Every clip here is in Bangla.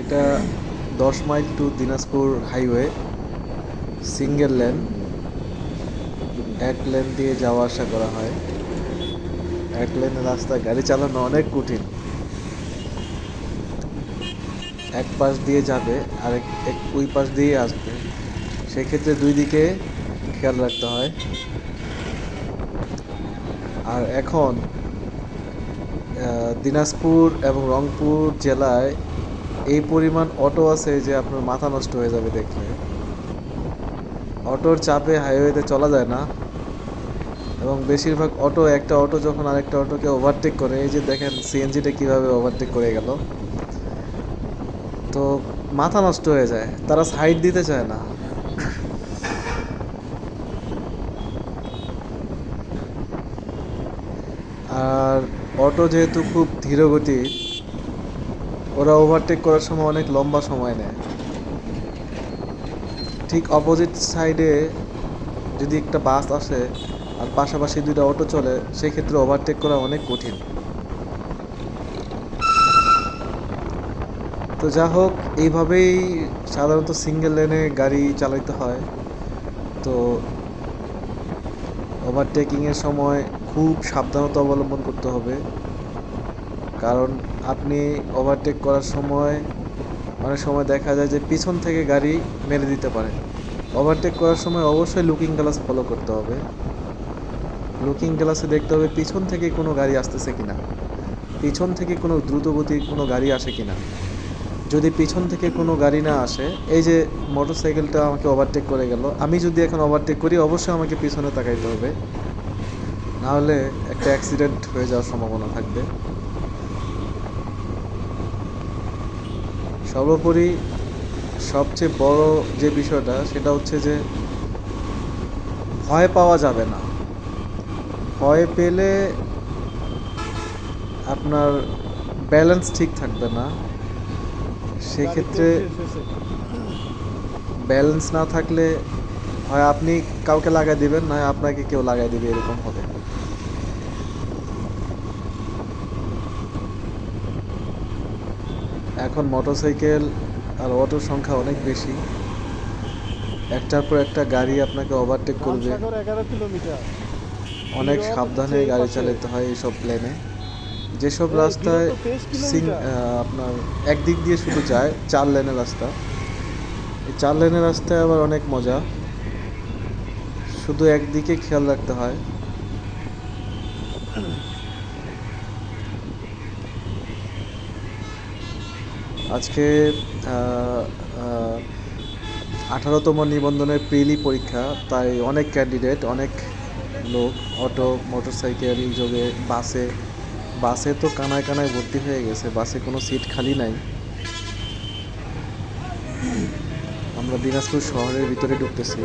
এটা দশ mile to Dinajpur highway single lane এক লেন দিয়ে যাওয়া আসা করা হয়। এক লেনের রাস্তায় গাড়ি চালানো অনেক কঠিন। এক পাশ দিয়ে যাবে আর এক, ওই পাশ দিয়ে আসবে। সেক্ষেত্রে দুই দিকে খেয়াল রাখতে হয়। আর এখন দিনাজপুর এবং রংপুর জেলায় এই পরিমাণ অটো আছে যে আপনার মাথা নষ্ট হয়ে যাবে দেখলে। অটোর চাপে হাইওয়েতে চলা যায় না। এবং বেশিরভাগ অটো, একটা অটো যখন আরেকটা অটোকে ওভারটেক করে, এই যে দেখেন সিএনজিটা কীভাবে ওভারটেক করে গেল। তো মাথা নষ্ট হয়ে যায়, তারা সাইড দিতে চায় না। আর অটো যেহেতু খুব ধীরগতির ওরা ওভারটেক করার সময় অনেক লম্বা সময় নেয়। ঠিক অপোজিট সাইডে যদি একটা বাস আসে, আর পাশাপাশি দুইটা অটো চলে, সেক্ষেত্রে ওভারটেক করা অনেক কঠিন। তো যা হোক, এইভাবেই সাধারণত সিঙ্গেল লেনে গাড়ি চালাইতে হয়। তো ওভারটেকিংয়ের সময় খুব সাবধানতা অবলম্বন করতে হবে। কারণ আপনি ওভারটেক করার সময় অনেক সময় দেখা যায় যে পিছন থেকে গাড়ি মেরে দিতে পারে। ওভারটেক করার সময় অবশ্যই লুকিং গ্লাস ফলো করতে হবে। লুকিং গ্লাসে দেখতে হবে পিছন থেকে কোনো গাড়ি আসতেছে কিনা। পিছন থেকে কোনো দ্রুতগতির কোনো গাড়ি আসে কিনা। যদি পিছন থেকে কোনো গাড়ি না আসে, এই যে মোটর সাইকেলটা আমাকে ওভারটেক করে গেল, আমি যদি এখন ওভারটেক করি, অবশ্যই আমাকে পিছনে তাকাইতে হবে। নাহলে একটা অ্যাক্সিডেন্ট হয়ে যাওয়ার সম্ভাবনা থাকবে। সর্বোপরি সবচেয়ে বড় যে বিষয়টা সেটা হচ্ছে যে ভয় পাওয়া যাবে না। ভয় পেলে আপনার ব্যালেন্স ঠিক থাকবে না। সেক্ষেত্রে ব্যালেন্স না থাকলে হয় আপনি কাউকে লাগাই দিবেন নয় আপনাকে কেউ লাগাই দিবে এরকম হবে। এখন মোটরসাইকেল আর অটোর সংখ্যা অনেক বেশি। একটার পর একটা গাড়ি আপনাকে ওভারটেক করবে। অনেক সাবধানে গাড়ি চালাতে হয় এইসব প্লেনে যেসব রাস্তায় সিং আপনার একদিক দিয়ে শুধু যায় চার লেনের রাস্তা। এই চার লেনের রাস্তায় আবার অনেক মজা। শুধু একদিকে খেয়াল রাখতে হয়। আজকে আঠারোতম নিবন্ধনের প্রিলি পরীক্ষা, তাই অনেক ক্যান্ডিডেট অনেক লোক, অটো মোটরসাইকেল যোগে, বাসে বাসে তো কানায় কানায় ভর্তি হয়ে গেছে, বাসে কোনো সিট খালি নাই। আমরা দিনাজপুর শহরের ভিতরে ঢুকতেছি।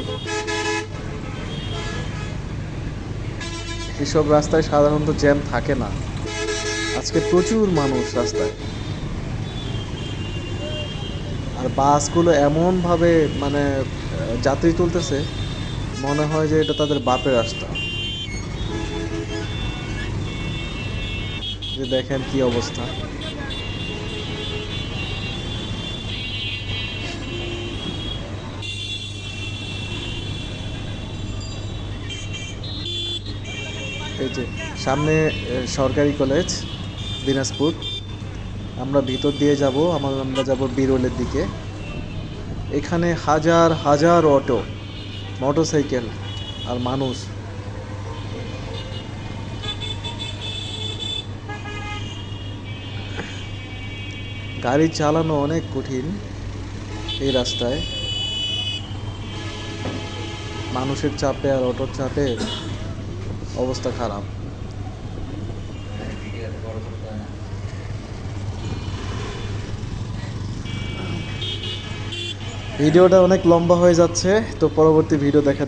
এসব রাস্তায় সাধারণত জ্যাম থাকে না। আজকে প্রচুর মানুষ রাস্তায়। আর বাসগুলো এমনভাবে মানে যাত্রী তুলতেছে, মনে হয় যে এটা তাদের বাপের রাস্তা। যে দেখেন কি অবস্থা। এই যে, সামনে সরকারি কলেজ, দিনাজপুর। আমরা ভিতর দিয়ে যাব, আমার আমরা যাব বিরলের দিকে। এখানে হাজার হাজার অটো, মোটরসাইকেল আর মানুষ। গাড়ি চালানো অনেক কঠিন এই রাস্তায়। মানুষের চাপে আর অটোর চাপে অবস্থা খারাপ। ভিডিওটা অনেক লম্বা হয়ে যাচ্ছে তো পরবর্তী ভিডিও দেখা